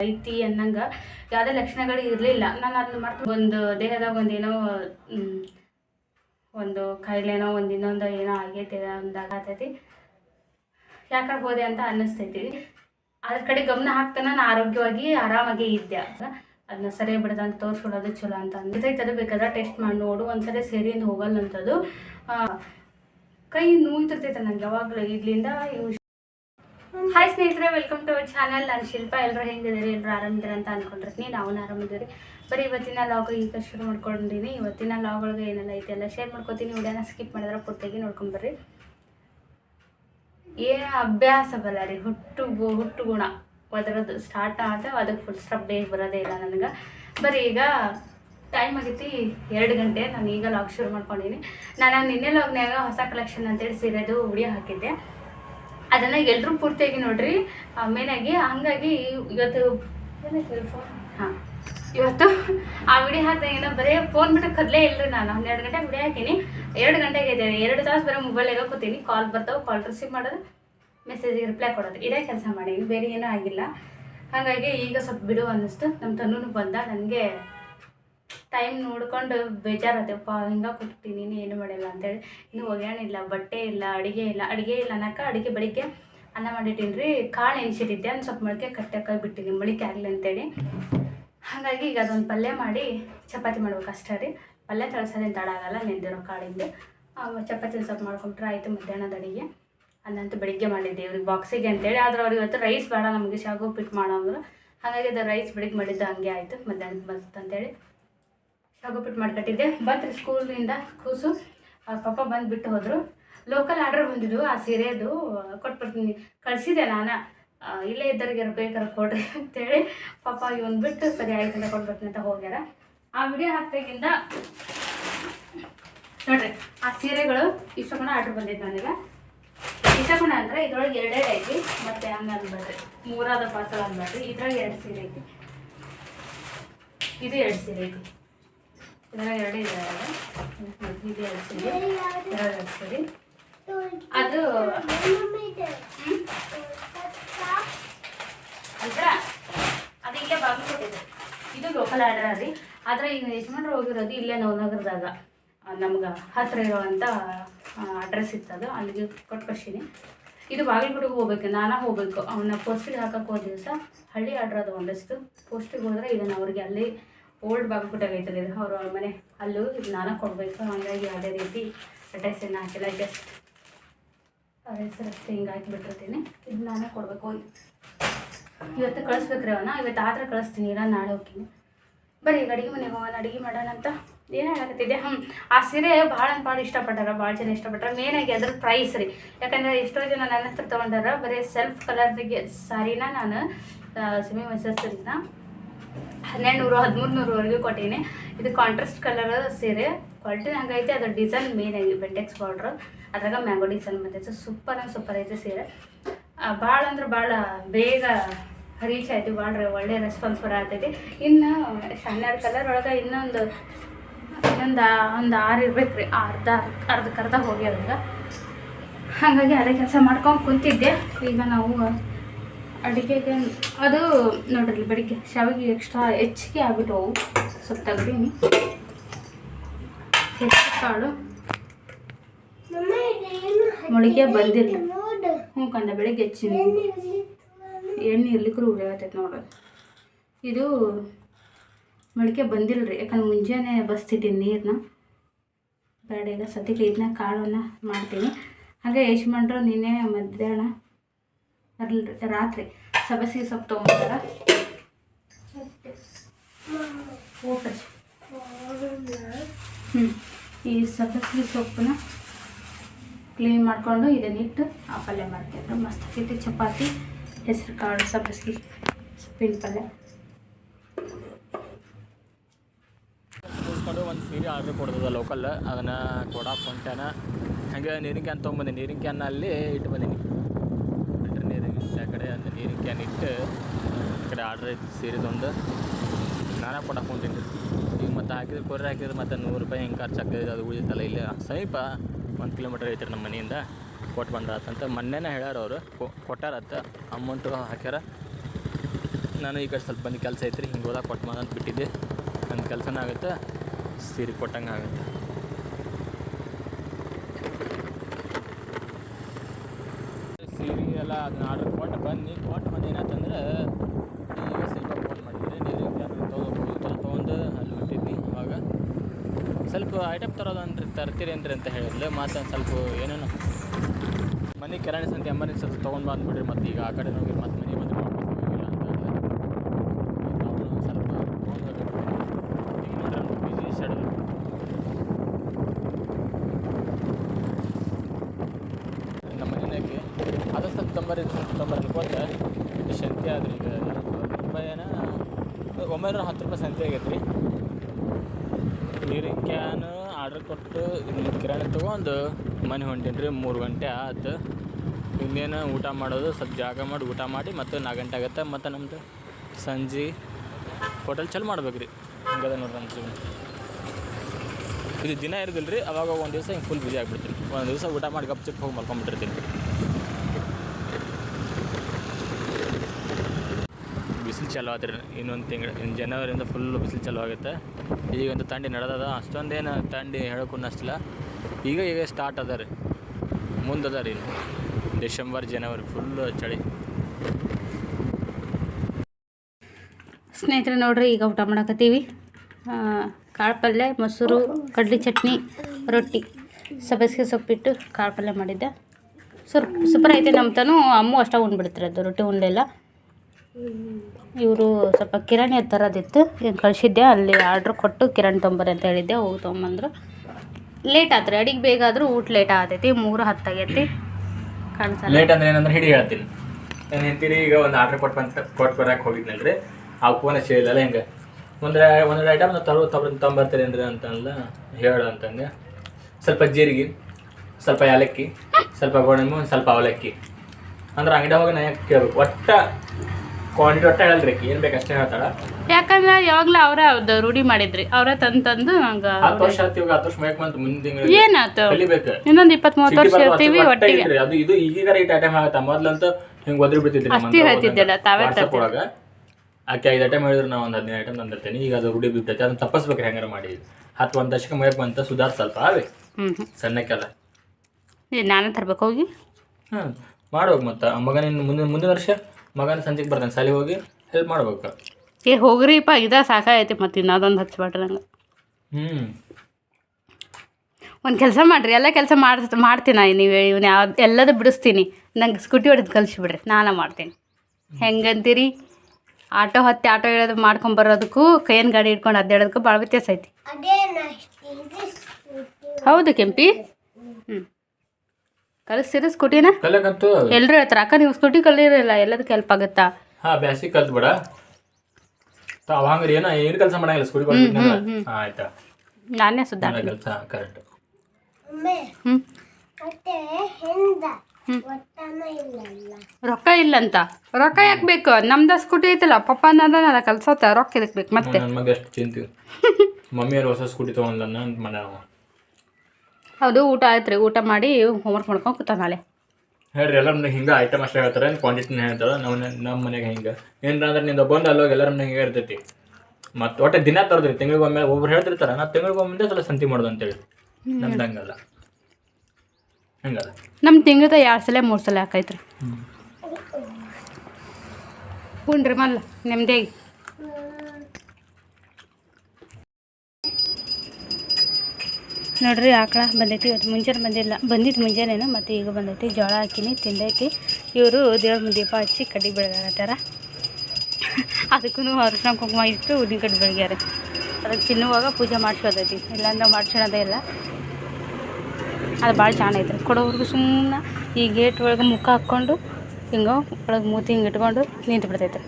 ಐತಿ ಅನ್ನಂಗ ಯಾವುದೇ ಲಕ್ಷಣಗಳು ಇರಲಿಲ್ಲ. ನಾನು ಅದನ್ನ ಮಾಡ್ಕೊಂಡು ಒಂದು ದೇಹದಾಗ ಒಂದೇನೋ ಒಂದು ಕಾಯಿಲೆನೋ ಒಂದು ಇನ್ನೊಂದು ಏನೋ ಆಗೈತಿ ಅಂದಾಗ ಆತೈತಿ ಯಾಕಾಗ ಹೋದೆ ಅಂತ ಅನ್ನಿಸ್ತೈತಿ. ಅದ್ರ ಕಡೆ ಗಮನ ಹಾಕ್ತಾನ ನಾನು ಆರೋಗ್ಯವಾಗಿ ಆರಾಮಾಗಿ ಇದ್ದೆ. ಅದನ್ನ ಸರಿ ಬಿಡದ ಅಂತ ತೋರಿಸ್ಕೊಡೋದು ಚಲೋ ಅಂತ ಅದು ಬೇಕಾದ್ರೆ ಟೆಸ್ಟ್ ಮಾಡಿ ನೋಡು ಒಂದ್ಸರಿ ಸೇರಿಯಿಂದ ಹೋಗಲ್ಲ ಅಂತದು. ಆ, ಕೈ ನೋಯ್ತಿರ್ತೈತೆ ನಂಗೆ ಯಾವಾಗಲೂ ಇಲ್ಲಿಂದ ಹಾಯ್ ಸ್ನೇಹಿತರೆ ವೆಲ್ಕಮ್ ಟು ಅವರ್ ಚಾನಲ್ ನಾನು ಶಿಲ್ಪ. ಎಲ್ಲರೂ ಹೆಂಗಿದ್ದೀರಿ? ಎಲ್ಲರೂ ಆರಾಮಿದ್ದೀರಿ ಅಂತ ಅಂದ್ಕೊಂಡಿರ್ತೀನಿ ನಾವು ಆರಾಮಿದ್ದೀರಿ ಬರೀ ಇವತ್ತಿನ ಲಾಗ್ ಈಗ ಶುರು ಮಾಡ್ಕೊಂಡಿದ್ದೀನಿ ಇವತ್ತಿನ ಲಾಗ್ಗಳಿಗೆ ಏನೆಲ್ಲ ಐತೆ ಎಲ್ಲ ಶೇರ್ ಮಾಡ್ಕೊತೀನಿ. ವಿಡಿಯೋನ ಸ್ಕಿಪ್ ಮಾಡಿದ್ರೆ ಪೂರ್ತಿಯಾಗಿ ನೋಡ್ಕೊಂಬರ್ರಿ ಏನು ಅಭ್ಯಾಸ ಬಲ್ಲ ರೀ. ಹುಟ್ಟು ಹುಟ್ಟು ಗುಣ. ಅದರದ್ದು ಸ್ಟಾರ್ಟ್ ಆದ ಅದಕ್ಕೆ ಫುಲ್ ಸ್ಟಾಪ್ ಬೇಗ ಬರೋದೇ ಇಲ್ಲ ನನಗೆ. ಬರೀ ಈಗ ಟೈಮ್ ಆಗೈತಿ ಎರಡು ಗಂಟೆ. ನಾನು ಈಗ ಲಾಗ್ ಶುರು ಮಾಡ್ಕೊಂಡಿನಿ ನಾನು ನಿನ್ನೆ ಲಾಗ್ನ್ಯಾಗ ಹೊಸ ಕಲೆಕ್ಷನ್ ಅಂತೇಳಿ ಸೀರೆದು ವಿಡಿಯೋ ಹಾಕಿದ್ದೆ. ಅದನ್ನು ಎಲ್ಲರೂ ಪೂರ್ತಿಯಾಗಿ ನೋಡ್ರಿ. ಮೇನಾಗಿ ಹಂಗಾಗಿ ಇವತ್ತು ಹಾಂ. ಇವತ್ತು ಆ ವಿಡಿಯೋ ಹಾಕಿದಾಗ ಏನೋ ಬರೀ ಫೋನ್ ಬಿಟ್ಟು ಕದಲೇ ಇಲ್ಲರಿ ನಾನು. ಹನ್ನೆರಡು ಗಂಟೆ ವಿಡಿಯೋ ಹಾಕೀನಿ ಎರಡು ಗಂಟೆಗೆ ಇದೆ. ಎರಡು ತಾಸು ಮೊಬೈಲ್ ಮೊಬೈಲಾಗ ಕೂತೀನಿ. ಕಾಲ್ ಬರ್ತಾವೆ ಕಾಲ್ ರಿಸೀವ್ ಮಾಡೋದು ಮೆಸೇಜಿಗೆ ರಿಪ್ಲೈ ಕೊಡೋದು. ಇದೇ ಕೆಲಸ ಮಾಡಿ. ಬೇರೆ ಏನೂ ಆಗಿಲ್ಲ. ಹಾಗಾಗಿ ಈಗ ಸ್ವಲ್ಪ ಬಿಡು ಅನ್ನಿಸ್ತು. ನಮ್ಮ ತನ್ನೂ ಬಂದ. ನನಗೆ ಟೈಮ್ ನೋಡ್ಕೊಂಡು ಬೇಜಾರತ್ತಪ್ಪ ಹಿಂಗೆ ನೀನು ಏನು ಮಾಡಿಲ್ಲ ಅಂತೇಳಿ. ಇನ್ನೂ ಒಗ್ಯಾಣಿಲ್ಲ ಬಟ್ಟೆ ಇಲ್ಲ, ಅಡುಗೆ ಇಲ್ಲ. ಅಡುಗೆ ಇಲ್ಲ ಅನ್ನಕ ಅಡುಗೆ ಬೆಳಿಗ್ಗೆ ಅನ್ನ ಮಾಡಿಟ್ಟಿನಿ ರೀ. ಕಾಳು ಎಣಿಸಿಟ್ಟಿದ್ದೆ, ಒಂದು ಸ್ವಲ್ಪ ಮೊಳಕೆ ಕಟ್ಟಕ್ಕಾಗಿ ಬಿಟ್ಟಿನಿ ಮೊಳಕೆ ಆಗಲಿ ಅಂತೇಳಿ. ಹಾಗಾಗಿ ಈಗ ಅದೊಂದು ಪಲ್ಯ ಮಾಡಿ ಚಪಾತಿ ಮಾಡ್ಬೇಕು ಅಷ್ಟೇ ರೀ. ಪಲ್ಯ ತಳಸೋದೇನು ತಡ ಆಗಲ್ಲ, ನೆಂದಿರೋ ಕಾಳಿಂದ. ಚಪಾತಿ ಸ್ವಲ್ಪ ಮಾಡ್ಕೊಂಡ್ರೆ ಆಯಿತು, ಮಧ್ಯಾಹ್ನದ ಅಡಿಗೆ. ಅದಂತೂ ಬೆಳಿಗ್ಗೆ ಮಾಡಿದ್ದೆ ಇವ್ರಿಗೆ ಬಾಕ್ಸಿಗೆ ಅಂತೇಳಿ. ಆದ್ರೆ ಅವ್ರಿಗೆ ಇವತ್ತು ರೈಸ್ ಬೇಡ, ನಮಗೆ ಶಾಗು ಉಪ್ಪಿಟ್ಟು ಮಾಡೋ ಹಾಗಾಗಿ ಅದು ರೈಸ್ ಬೆಳಿಗ್ಗೆ ಮಾಡಿದ್ದು ಹಂಗೆ ಆಯಿತು ಮಧ್ಯಾಹ್ನದ ಬಂತು ಅಂತೇಳಿ. ಶಾಗು ಪಿಟ್ ಮಾಡ್ಕೊಟ್ಟಿದ್ದೆ. ಬಂತ್ರಿ ಸ್ಕೂಲಿಂದ ಕೂಸು. ಅವ್ರ ಪಾಪ ಬಂದು ಬಿಟ್ಟು ಹೋದರು. ಲೋಕಲ್ ಆರ್ಡರ್ ಬಂದಿದ್ದು ಆ ಸೀರೆದು ಕೊಟ್ಬಿಡ್ತೀನಿ ಕಳಿಸಿದೆ ನಾನು. ಇಲ್ಲೇ ಇದ್ದವ್ರಿಗೆ ಬೇಕಾದ್ರೆ ಕೊಡ್ರಿ ಅಂತೇಳಿ ಪಾಪ ಇವನ್ ಬಿಟ್ಟು ಸರಿ ಆಯ್ತು ಅಂತ ಕೊಟ್ಬಿಡ್ತೀನಿ ಅಂತ ಹೋಗ್ಯಾರ. ಆ ವಿಡಿಯೋ ಹಾಕ್ದಾಗಿಂದ ನೋಡ್ರಿ, ಆ ಸೀರೆಗಳು ಇಷ್ಟೊಂದು ಆರ್ಡರ್ ಬಂದಿದ್ದು ನನಗೆ. ಇಷ್ಟಗುಣ ಅಂದ್ರೆ ಇದ್ರೊಳಗೆ ಎರಡೇ ಐತಿ. ಮತ್ತೆ ಹಂಗೆ ಅನ್ಬೇಡ್ರಿ. ಮೂರಾದ ಪಾರ್ಸಲ್ ಅನ್ಬೇಡ್ರಿ. ಇದ್ರೊಳಗೆ ಎರಡು ಸೀರೆ ಐತಿ. ಇದು ಎರಡು ಸೀರೆ ಐತಿ. ಎರಡು ಇದೆ ಅದು ಅದರ ಅದು ಬಾಗಿಲು ಕೊಟ್ಟಿದೆ ಇದು ಲೋಕಲ್ ಆರ್ಡರ್ ರೀ ಆದ್ರೆ ಈಗ ಯಜಮಾನ್ರು ಹೋಗಿರೋದು ಇಲ್ಲೇ ನವನಗರದಾಗ. ನಮ್ಗೆ ಹತ್ರ ಇರುವಂಥ ಅಡ್ರೆಸ್ ಇತ್ತದು ಅಲ್ಲಿಗೆ ಕೊಟ್ಟು ಕಳ್ಸೀನಿ ಇದು ಬಾಗಲಕೋಟೆಗೆ ಹೋಗ್ಬೇಕು. ನಾನು ಹೋಗ್ಬೇಕು. ಅವನ್ನ ಪೋಸ್ಟಿಗೆ ಹಾಕಕ್ಕೆ ಹೋದ ದಿವಸ ಹಳ್ಳಿ ಆರ್ಡ್ರ್ ಅದು ಒಂದಷ್ಟು. ಪೋಸ್ಟಿಗೆ ಹೋದ್ರೆ ಇದನ್ನು ಅವ್ರಿಗೆ ಅಲ್ಲಿ ಓಲ್ಡ್ ಬಾಗಲಕೋಟೆಗೆ ಐತಲ್ಲ ಇದು. ಅವ್ರ ಮನೆ ಅಲ್ಲೂ ನಾನೇ ಕೊಡಬೇಕು. ಹಂಗಾಗಿ ಯಾವುದೇ ರೀತಿ ಅಡ್ರೆಸ್ ಏನು ಹಾಕಿಲ್ಲ ಜಸ್ಟ್ ಅಡ್ರೆಸ್ ಅಷ್ಟೇ ಹಿಂಗೆ ಹಾಕಿಬಿಟ್ಟಿರ್ತೀನಿ. ಇದು ನಾನೇ ಕೊಡಬೇಕು. ಇವತ್ತು ಕಳಿಸ್ಬೇಕ್ರಿ ಅವನ. ಇವತ್ತು ಆದ್ರೆ ಕಳಿಸ್ತೀನಿ. ಇಲ್ಲ ನಾಳೆ ಹೋಗ್ತೀನಿ. ಬರೀ ಈಗ ಅಡುಗೆ ಮನೆಗೆ ಹೋಗೋಣ. ಅಡುಗೆ ಮಾಡೋಣ ಅಂತ ಏನು ಹೇಳಕತ್ತಿದ್ದೆ ಹ್ಞೂ ಆ ಸೀರೆ ಭಾಳ ಭಾಳ ಇಷ್ಟಪಟ್ಟಾರ. ಭಾಳ ಜನ ಇಷ್ಟಪಟ್ಟಾರ. ಮೇನಾಗಿ ಅದ್ರ ಪ್ರೈಸ್ ರೀ. ಯಾಕಂದರೆ ಎಷ್ಟೋ ಜನ ನನ್ನ ಹತ್ರ ತೊಗೊಂಡಾರ ಬರೀ ಸೆಲ್ಫ್ ಕಲರ್ದಾಗೆ ಸಾರಿನ ನಾನು ಸಿಮಿ ಮೈಸೂರಿಂದ ಹನ್ನೆರಡು ನೂರು ಹದಿಮೂರು ನೂರವರೆಗೂ ಕೊಟ್ಟೀನಿ ಇದು ಕಾಂಟ್ರಾಸ್ಟ್ ಕಲರ್ ಸೀರೆ. ಕ್ವಾಲಿಟಿ ಹಂಗೈತೆ ಅದ್ರ ಡಿಸೈನ್ ಮೇನ್ ಆಗಿ ಬೆಂಟೆಕ್ಸ್ ಬಾರ್ಡ್ರ್ ಅದ್ರಾಗ ಮ್ಯಾಂಗೋ ಡಿಸೈನ್ ಬಂದೈತೆ ಸೂಪರ್ ಅಂದ್ರೆ ಸೂಪರ್ ಐತೆ ಸೀರೆ. ಭಾಳ ಅಂದ್ರೆ ಭಾಳ ಬೇಗ ರೀಚ್ ಆಯ್ತು. ಭಾಳ ಒಳ್ಳೆ ರೆಸ್ಪಾನ್ಸ್ ಆಗ್ತೈತಿ. ಇನ್ನು, ಹನ್ನೆರಡು ಕಲರ್ ಒಳಗೆ ಇನ್ನೊಂದು ಇನ್ನೊಂದು ಒಂದು ಆರು ಇರ್ಬೇಕು ರೀ. ಅರ್ಧ ಅರ್ಧಕ್ಕೆ ಅರ್ಧ ಹೋಗಿ ಅದ್ರಾಗ. ಹಾಗಾಗಿ ಅದೇ ಕೆಲಸ ಮಾಡ್ಕೊಂಡು ಕುಂತಿದ್ದೆ. ಈಗ ನಾವು ಅಡುಗೆಗೆ ಅದು ನೋಡ್ರಿ ಬೆಳಿಗ್ಗೆ ಶಾವಿಗೆ ಎಕ್ಸ್ಟ್ರಾ ಹೆಚ್ಚಿಗೆ ಆಗಿಬಿಟ್ಟು ಅವು ಸ್ವಲ್ಪ ತೆಗ್ದೀನಿ. ಹೆಚ್ಚು ಕಾಳು. ಮೊಳಕೆ ಬಂದಿರಲಿ. ಹ್ಞೂ ಕಂಡ ಬೆಳಿಗ್ಗೆ ಹೆಚ್ಚಿನ ಎಣ್ಣೆ ಇರ್ಲಿಕ್ಕೂ ಉಳಿಯತೈತೆ ನೋಡ್ರಿ. ಇದು ಮೊಳಕೆ ಬಂದಿಲ್ಲ ರೀ ಯಾಕಂದ್ರೆ ಮುಂಜಾನೆ ಬಸ್ತಿದ್ದೀನಿ ನೀರನ್ನ ಬೇಡ ಈಗ ಸದ್ಯಕ್ಕೆ ಇದನ್ನ ಕಾಳನ್ನು ಮಾಡ್ತೀನಿ. ಹಾಗೆ ಯಜಮಾನ್ರು ನಿನ್ನೆ ಮಧ್ಯಾಹ್ನ ರಾತ್ರಿ. ಸಬಸಿ ಸೊಪ್ಪು ತೊಗೊಂಬಂದಾರ? ಊಟ. ಹ್ಞೂ ಈ ಸಬಸಿ ಸೊಪ್ಪನ್ನ ಕ್ಲೀನ್ ಮಾಡಿಕೊಂಡು ಇದನ್ನಿಟ್ಟು ಆ ಪಲ್ಯ ಮಾಡ್ತಿದ್ರು ಮಸ್ತ್ ಆಗೈತಿ ಚಪಾತಿ, ಹೆಸರು ಕಾಳು ಸಬ್ಬಸಿಗೆ ಸೊಪ್ಪಿನ ಪಲ್ಯ. ಒಂದು ಸೀರೆ ಆರ್ಡ್ರ್ ಕೊಡ್ತದ ಲೋಕಲ್. ಅದನ್ನು ಕೊಡಕ್ಕೆ ಹೊಂಟಾನ ಹಾಗೆ ನೀರಿನ ಕ್ಯಾನ್ ತೊಗೊಂಬಂದೆ. ನೀರಿನ ಕ್ಯಾನ್ ಅಲ್ಲಿ ಇಟ್ಟು ಬಂದೀನಿ. ನೀರಿನ ಕ್ಯಾನ್ ಈ ಕಡೆ ಆರ್ಡ್ರ್ ಐತಿ, ಸೀರೆದೊಂದು. ನಾನೇ ಕೊಡಕ್ಕೆ ಹೊಂಟೀನಿ ಈಗ ಮತ್ತೆ ಹಾಕಿದ್ರೆ ಕೊರ್ರೆ, ಹಾಕಿದ್ರೆ ಮತ್ತೆ ನೂರು ರೂಪಾಯಿ ಹಿಂಗೆ ಖರ್ಚು ಆಗ್ತದೆ ಅದು ಉಳಿತಲ್ಲ ಇಲ್ಲಿ. ಸಮೀಪ ಒಂದು ಕಿಲೋಮೀಟ್ರ್ ಐತ್ರಿ ನಮ್ಮ ಮನೆಯಿಂದ ಕೊಟ್ಟು ಬಂದ್ರಾತಂತ ಮೊನ್ನೆನೇ ಹೇಳ್ಯಾರ ಅವರು ಕೊಟ್ಟಾರತ್ತ. ಅಮೌಂಟು ಹಾಕ್ಯಾರ. ನಾನು ಈ ಕಡೆ ಸ್ವಲ್ಪ ಬಂದು ಕೆಲಸ ಐತ್ರಿ, ಹಿಂಗೆ ಹೋದಾಗ ಕೊಟ್ಟು ಮಾಡ ಬಿಟ್ಟಿದ್ದೆ. ನನ್ನ ಕೆಲಸನೇ ಆಗುತ್ತೆ, ಸೀರೆ ಕೊಟ್ಟಂಗೆ ಆಗುತ್ತೆ ಸೀರೆ ಎಲ್ಲ ಅದನ್ನ ಆರ್ಡರ್ ಕೊಟ್ಟು, ಬನ್ನಿ, ಕೊಟ್ಟು ಬಂದು ಏನಾಯ್ತಂದ್ರೆ ಈಗ ಸ್ವಲ್ಪ ಫೋನ್ ಮಾಡಿದ್ದೆ ನೀರಿಗೆ ತೊಗೊಂಡು ತೊಗೊಂಡು ಅಲ್ಲಿ ಬಿಟ್ಟಿದ್ನಿ. ಅವಾಗ ಸ್ವಲ್ಪ ಐಟಮ್ ತರೋದು ಅಂದ್ರೆ ತರ್ತೀರಿ ಅಂದ್ರೆ ಅಂತ ಹೇಳಿದ್ಲು. ಮತ್ತು ಸ್ವಲ್ಪ ಏನೇನು ಮನೆ ಕಿರಾಣಿ ಸಂತೆ ಎಮರ್ಜೆನ್ಸಿ ಸ್ವಲ್ಪ ತೊಗೊಂಡು ಬಂದ್ಬಿಡ್ರಿ ಮತ್ತು ಈಗ ಆ ಕಡೆ ಹೋಗಿ ಮತ್ತೆ ಮನೆ ಬಂದು ವಾಪಸ್ ಹೋಗಿಲ್ಲ ಅಂತ ಅಂದೆ. ನಾವು ಸ್ವಲ್ಪ ತೊಗೊಂಡು ಈಗ ನೋಡ್ರಿ ಬಿಸಿ ಶೆಡ್ಯೂಲ್ ನಮ್ಮ ಮನೆಯಾಗೆ ಅದು ಸ್ವಲ್ಪ ತೊಂಬರಿ ಸ್ವಲ್ಪ ತೊಂಬರಿ ಅನ್ಕೋತ ಇದು ಸಂತೆ ಆದ್ರಿ ಈಗ ಹತ್ತು ರೂಪಾಯಿ ಏನ ಒಂಬೈನೂರ ಹತ್ತು ರೂಪಾಯಿ ಸಂತೆ ಆಗೈತೆ ರೀ ನೀರಿನ ಕ್ಯಾನ್ ಆರ್ಡ್ರ್ ಕೊಟ್ಟು ಇದನ್ನ ಕಿರಾಣಿ ತೊಗೊಂಡು ಮನೆ ಹೊಂಟೇನಿ ರೀ ಮೂರು ಗಂಟೆ ಆಯ್ತು ಇನ್ನೇನು ಊಟ ಮಾಡೋದು, ಸ್ವಲ್ಪ ಜಾಗ ಮಾಡಿ ಊಟ ಮಾಡಿ ಮತ್ತು ನಾಲ್ಕು ಗಂಟೆ ಆಗುತ್ತೆ. ಮತ್ತು ನಮ್ಮದು ಸಂಜೆ ಹೋಟೆಲ್ ಚಲೋ ಮಾಡ್ಬೇಕು ರೀ ಹಿಂಗದ ನೋಡ್ರಿ ನಮ್ಮ ಜೀವನ. ಇದು ದಿನ ಇರೋದಿಲ್ಲ ರೀ ಅವಾಗ ಒಂದು ದಿವಸ ಹಿಂಗೆ ಫುಲ್ ಬಿಜಿ ಆಗಿಬಿಡ್ತೀನಿ ಒಂದು ದಿವಸ ಊಟ ಮಾಡಿ ಗಪ್ ಚಿಪ್ ಹೋಗಿ ಮಲ್ಕೊಂಡ್ಬಿಟ್ಟಿರ್ತೀನಿ ಬಿಸಿಲು ಚಲೋ ಆತ್ರಿ, ಇನ್ನೊಂದು ತಿಂಗಳು ಇನ್ನು ಜನವರಿಂದ ಫುಲ್ ಬಿಸಿಲು ಚಲೋ ಆಗುತ್ತೆ. ಈಗಂತೂ ತಂಡಿ ನಡೆದದ, ಅಷ್ಟೊಂದೇನು ತಂಡಿ ಹೇಳೋಕ್ಕೂ ಅಷ್ಟಿಲ್ಲ ಈಗ ಈಗ ಸ್ಟಾರ್ಟ್ ಅದ ರೀ. ಮುಂದದ ರೀ ಇನ್ನು. ಡಿಸೆಂಬರ್, ಜನವರಿ ಫುಲ್ ಚಳಿ. ಸ್ನೇಹಿತರೆ ನೋಡ್ರಿ, ಈಗ ಊಟ ಮಾಡಕತ್ತೀವಿ. ಕಾಳು ಪಲ್ಯ ಮೊಸರು, ಕಡ್ಲಿ ಚಟ್ನಿ, ರೊಟ್ಟಿ. ಸಬ್ಬಸಿಗೆ ಸೊಪ್ಪಿಟ್ಟು ಕಾಳು ಪಲ್ಯ ಮಾಡಿದ್ದೆ. ಸೂರ್ ಸೂಪರ್ ಐತೆ ನಮ್ಮ ತನು ಅಮ್ಮು ಅಷ್ಟಾಗಿ ಉಂಡ್ಬಿಡ್ತಾರೆ ಅದು, ರೊಟ್ಟಿ ಉಂಡೆಲ್ಲ ಇವರು ಸ್ವಲ್ಪ ಕಿರಾಣಿ ತರೋದಿತ್ತು ಏನು ಕಳಿಸಿದ್ದೆ, ಅಲ್ಲಿ ಆರ್ಡ್ರ್ ಕೊಟ್ಟು ಕಿರಾಣಿ ತೊಂಬರ್ರಿ ಅಂತ ಹೇಳಿದ್ದೆ ಹೋಗಿ ತೊಗೊಂಬಂದ್ರು ಲೇಟ್ ಆತ್ರಿ ಅಡಿಗೆ ಬೇಗ ಆದ್ರೂ ಊಟ ಲೇಟ್ ಆಗತೈತಿ, ಮೂರು ಹತ್ತಾಗೈತಿ ಲೇಟ್ ಅಂದ್ರೆ ಏನಂದ್ರೆ ಹಿಡಿ ಹೇಳ್ತೀನಿ. ನಾನು ಹೆಂಡ್ತೀರಿ ಈಗ ಒಂದು ಆರ್ಡ್ರ್ ಕೊಟ್ಟು ಬಂತ ಕೊಟ್ಟು ಬರಕ್ಕೆ ಹೋಗಿದ್ನಲ್ರಿ. ಆ ಫೋನ್ ಸೇರಿಲ್ಲ ಹಿಂಗೆ? ಒಂದ್ರ ಒಂದೆರಡು ಐಟಮ್ ತರೋ ತಗೊಂಡು ತೊಂಬರ್ತೀರೇನ್ರಿ ಅಂತಂದ ಹೇಳು ಅಂತಂದೆ. ಸ್ವಲ್ಪ ಜೀರಿಗೆ, ಸ್ವಲ್ಪ ಏಲಕ್ಕಿ, ಸ್ವಲ್ಪ ಗೋಡಂಬಿ, ಒಂದು ಸ್ವಲ್ಪ ಅವಲಕ್ಕಿ. ಅಂದ್ರೆ ಅಂಗಡಿ ಹೋಗಿ ನಾ ಕೇಳ್ಬೇಕು? ಒಟ್ಟ ಕ್ವಾಂಟಿಟಿ ಒಟ್ಟ ಹೇಳಲ್ರಿ ಏನು ಬೇಕು ಅಷ್ಟೇ ಹೇಳ್ತಾಳ? ಯಾಕಂದ್ರೆ ಯಾವಾಗಲೂ ಅವರೇ ಅವ್ರದ್ದು ರೂಢಿ ಮಾಡಿದ್ರಿ. ಅವ್ರ ತಂದು ತಂದು ನಂಗೆ ಹತ್ತು ವರ್ಷ ಆಯ್ತು ಇವಾಗ ಹತ್ತು ವರ್ಷ ಬೇಕು ಅಂತ ಮುಂದಿನ ತಿಂಗಳು ಏನಾಯ್ತು? ಕಲಿಬೇಕು. ಇನ್ನೊಂದು ಇಪ್ಪತ್ತ್ ಮೂವತ್ತು ವರ್ಷ ಇರ್ತೀವಿ ಒಟ್ಟಿಗೆ. ಅದು ಇದು ಈಗೀಗ ರೇಟ್ ಐಟಮ್ ಆಗತ್ತ. ಮೊದ್ಲಂತ ಹಿಂಗ್ ಒದ್ರಿ ಬಿಡ್ತಿದ್ರಿ ಅಷ್ಟೇ ಹೇಳ್ತಿದ್ದಿಲ್ಲ, ತಾವೇ ವಾಟ್ಸಪ್ ಒಳಗ ಆಕೆ ಐದು ಐಟಮ್ ಹೇಳಿದ್ರೆ ನಾವು ಒಂದು ಹದಿನೈದು ಐಟಮ್ ತಂದಿರ್ತೀನಿ. ಈಗ ಅದು ರೂಢಿ ಅದನ್ನ ತಪ್ಪಿಸ್ಬೇಕು ಹೆಂಗಾರ ಮಾಡಿ. ಹತ್ತು ಒಂದು ದಶಕ ಬಂತ ಸುಧಾರ್ ಸ್ವಲ್ಪ ಅವೇ ಸಣ್ಣಕ್ಕೆಲ್ಲ ನಾನೇ ತರ್ಬೇಕು ಹೋಗಿ? ಹಾಂ ಮತ್ತೆ. ಮಗನ ಮುಂದಿನ ವರ್ಷ? ಮಗನ ಸಂಜೆಗೆ ಬರ್ತಾನೆ. ಸಾಲಿ ಹೋಗಿ ಹೆಲ್ಪ್ ಮಾಡ್ಬೇಕು. ಏ ಹೋಗ್ರಿಪ್ಪ ಇದ ಸಾಕಾಗೈತಿ ಮತ್ತೆ ಇನ್ನದೊಂದು ಹಚ್ಬೇಡ್ರಿ ನಂಗೆ ಹ್ಮ್. ಒಂದು ಕೆಲಸ ಮಾಡಿರಿ ಎಲ್ಲ ಕೆಲಸ ಮಾಡ್ ಮಾಡ್ತೀನಿ ನೀವು ಇವ್ನು ಯಾವ ಎಲ್ಲದೂ ಬಿಡಿಸ್ತೀನಿ. ನಂಗೆ ಸ್ಕೂಟಿ ಹೊಡೆದು ಬಿಡ್ರಿ ನಾನು ಮಾಡ್ತೀನಿ. ಹೆಂಗಂತೀರಿ? ಆಟೋ ಹತ್ತಿ ಆಟೋ ಇಳೋದು ಮಾಡ್ಕೊಂಬರೋದಕ್ಕೂ ಕೈಯನ್ ಗಾಡಿ ಹಿಡ್ಕೊಂಡು ಅಡ್ಡಾಡೋದಕ್ಕೂ ಭಾಳ ವ್ಯತ್ಯಾಸ ಐತಿ. ಹೌದು ಕೆಂಪಿ? ಹ್ಞೂ ಕಲಿಸ್ತೀರಿ ಸ್ಕೂಟಿನ? ಕಲಿಯಕಂತೂ ಎಲ್ಲರೂ ಹೇಳ್ತಾರೆ ಅಕ್ಕ ನೀವು ಸ್ಕೂಟಿ ಕಲಿಯಿರಲ್ಲ ಎಲ್ಲದಕ್ಕೆ ಹೆಲ್ಪ್ ಆಗುತ್ತಾ? ಹಾ ಬ್ಯಾಸಿಗೆ ಕಲ್ತ್ ಬಿಡ. ತಾವ ಹಂಗ್ರಿ ಏನ ಏನು ಕೆಲಸ ಮಾಡಂಗಿಲ್ಲ ಸ್ಕೂಟಿ ಹಾಂ ಆಯ್ತಾ. ನಾನೇ ಸುದ್ದ ಕೆಲಸ ಕರೆಕ್ಟ್ ರೊಕ್ಕ ಇಲ್ಲಂತ? ರೊಕ್ಕ ಯಾಕೆ ಬೇಕು? ನಮ್ದು ಸ್ಕೂಟಿ ಐತಲ್ಲ ಪಪ್ಪ ಅನ್ನೋದನ್ನ ಕಲ್ಸೋತ ರೊಕ್ಕ ಇದಕ್ಕೆ ಬೇಕು? ಮತ್ತೆ? ನನ್ನ ಮಗ ಎಷ್ಟು ಚಿಂತೆ. ಮಮ್ಮಿ ಅವ್ರು ಹೊಸ ಸ್ಕೂಟಿ ತೊಗೊಂಡ್ಲನ್ನ ಅಂತ ಮಾಡ್ಯಾವ. ಹೌದು ಊಟ ಆಯ್ತು ರೀ ಊಟ ಮಾಡಿ ಹೋಮ್ವರ್ಕ್ ಮಾಡ್ಕೊಂಡು ಕೂತ ನಾಳೆ. ಹೇಳ್ರಿ ಎಲ್ಲರ ಮನೆಗೆ ಹಿಂಗೆ ಐಟಮ್ ಅಷ್ಟೇ ಹೇಳ್ತಾರೆ. ಕ್ವಾಂಟಿಟಿನ ಹೇಳ್ತಾರೆ ನಮ್ಮ ನಮ್ಮ ಮನೆಗೆ ಹಿಂಗೆ. ಏನರ ಅಂದ್ರೆ ನಿಂದ ಬಂದು ಅಲ್ಲೋಗಿ ಎಲ್ಲರ ಮನೆಗೆ ಹಿಂಗೆ ಇರ್ತೈತಿ. ಮತ್ತು ಒಟ್ಟೆ ದಿನ ತರದ್ರಿ. ತಿಂಗಳಿಗೊಮ್ಮೆ ಒಬ್ರು ಹೇಳ್ತಿರ್ತಾರೆ ನಾವು ತಿಂಗಳಿಗೊಮ್ಮೆ ಸಲ ಸಂತಿ ಮಾಡೋದು ಅಂತೇಳಿ. ನಮ್ದು ಹಂಗಲ್ಲ. ಹಂಗಲ್ಲ. ನಮ್ಮ ತಿಂಗಳದ ಎರಡು ಸಲ ಮೂರು ಸಲ ಹಾಕೈತ್ರಿ. ಹ್ಞೂ ರೀ ಮಲ್ಲ ನಿಮ್ಮದೇ ನೋಡ್ರಿ ಆಕಳ ಬಂದೈತಿ, ಇವತ್ತು ಮುಂಜಾನೆ ಬಂದಿಲ್ಲ. ಬಂದಿದ್ದು ಮುಂಜಾನೆನ, ಮತ್ತು ಈಗ ಬಂದೈತಿ, ಜೋಳ ಹಾಕಿನಿ, ತಿಂದೈತಿ. ಇವರು ದೇವ್ರ ಮುಂದೆ ದೀಪ ಹಚ್ಚಿ ಕಡ್ಡಿ ಬೆಳಗಾರ ಅದಕ್ಕೂ ಅರ್ಶನ ಕುಂಕುಮ ಇಟ್ಟು ಉದ್ದಿನ ಕಡ್ಡಿ ಬೆಳಗ್ಯಾರ. ಅದಕ್ಕೆ ತಿನ್ನುವಾಗ ಪೂಜೆ ಮಾಡಿಸೋದೈತಿ. ಇಲ್ಲಾಂದ್ರೆ ಮಾಡ್ಸೋಣದೇ ಇಲ್ಲ. ಅದು ಭಾಳ ಚೆನ್ನಾಗೈತೆ ಕೊಡೋವ್ರಿಗೂ ಸುಮ್ಮನೆ ಈ ಗೇಟ್ ಒಳಗೆ ಮುಖ ಹಾಕ್ಕೊಂಡು, ಹಿಂಗೆ, ಒಳಗೆ ಮೂತಿ ಹಿಂಗೆ ಇಟ್ಕೊಂಡು ನಿಂತು ಬಿಡ್ತೈತೆ